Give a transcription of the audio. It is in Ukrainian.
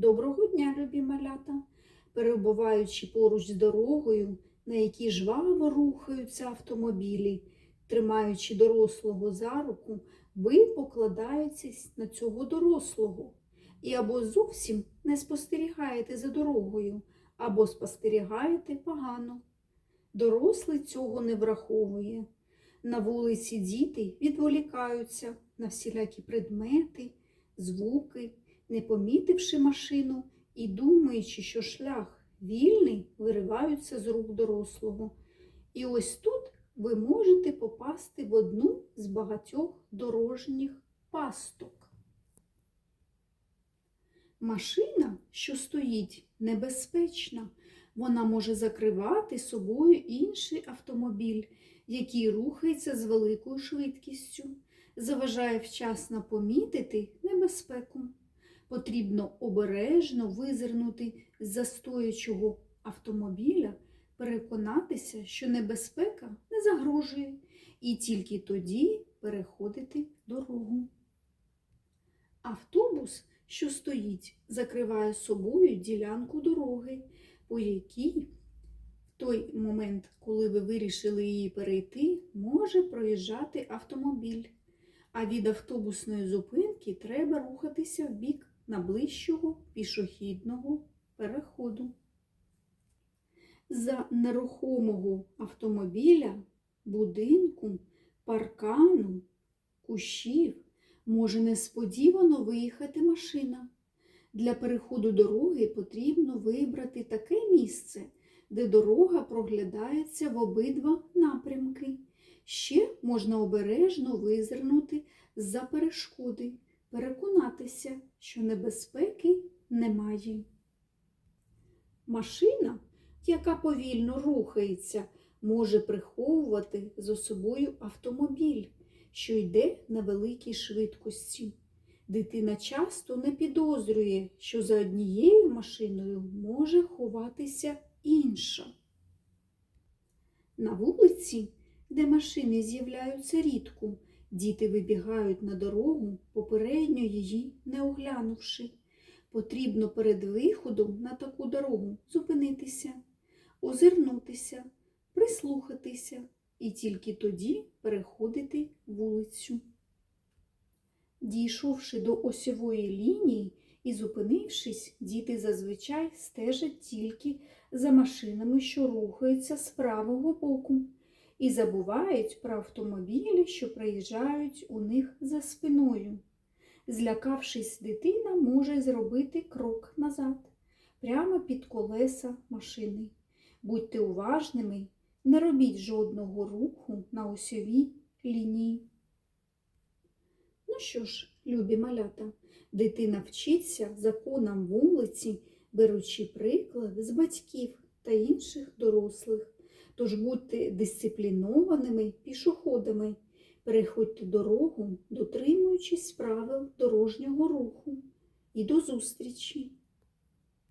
Доброго дня, любі малята! Перебуваючи поруч з дорогою, на якій жваво рухаються автомобілі, тримаючи дорослого за руку, ви покладаєтесь на цього дорослого і або зовсім не спостерігаєте за дорогою, або спостерігаєте погано. Дорослий цього не враховує. На вулиці діти відволікаються на всілякі предмети, звуки, не помітивши машину і думаючи, що шлях вільний, вириваються з рук дорослого. І ось тут ви можете попасти в одну з багатьох дорожніх пасток. Машина, що стоїть, небезпечна. Вона може закривати собою інший автомобіль, який рухається з великою швидкістю, заважає вчасно помітити небезпеку. Потрібно обережно визирнути з застоячого автомобіля, переконатися, що небезпека не загрожує, і тільки тоді переходити дорогу. Автобус, що стоїть, закриває собою ділянку дороги, по якій в той момент, коли ви вирішили її перейти, може проїжджати автомобіль. А від автобусної зупинки треба рухатися в бік найближчого пішохідного переходу. За нерухомого автомобіля, будинку, паркану, кущів може несподівано виїхати машина. Для переходу дороги потрібно вибрати таке місце, де дорога проглядається в обидва напрямки. Ще можна обережно визирнути з-за перешкоди, переконатися, що небезпеки немає. Машина, яка повільно рухається, може приховувати за собою автомобіль, що йде на великій швидкості. Дитина часто не підозрює, що за однією машиною може ховатися інша. На вулиці, де машини з'являються рідко, діти вибігають на дорогу, попередньо її не оглянувши. Потрібно перед виходом на таку дорогу зупинитися, озирнутися, прислухатися і тільки тоді переходити вулицю. Дійшовши до осьової лінії і зупинившись, діти зазвичай стежать тільки за машинами, що рухаються з правого боку, і забувають про автомобілі, що проїжджають у них за спиною. Злякавшись, дитина може зробити крок назад, прямо під колеса машини. Будьте уважними, не робіть жодного руху на осьовій лінії. Ну що ж, любі малята, дитина вчиться законам вулиці, беручи приклад з батьків та інших дорослих. Тож будьте дисциплінованими пішоходами, переходьте дорогу, дотримуючись правил дорожнього руху. І до зустрічі!